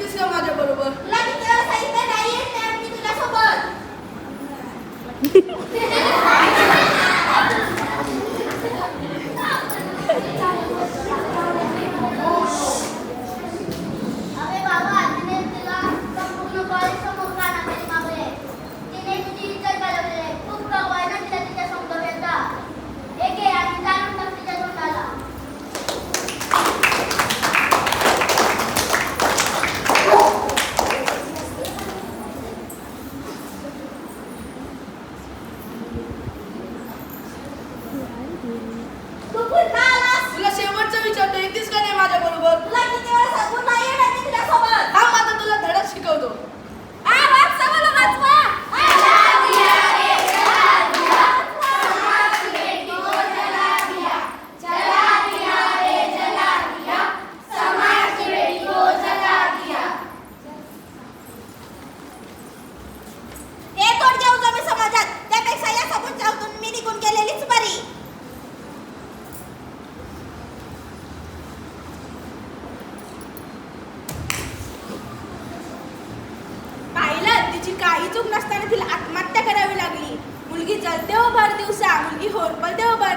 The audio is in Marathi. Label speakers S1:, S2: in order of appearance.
S1: येतेस माझ्या बरोबर
S2: જતો હતો આ વાત
S1: સવાલો વાંચવા काही चूक नसताना तिला आत्महत्या करावी लागली मुलगी जलते हो भर दिवसा मुलगी होरपळते हो भर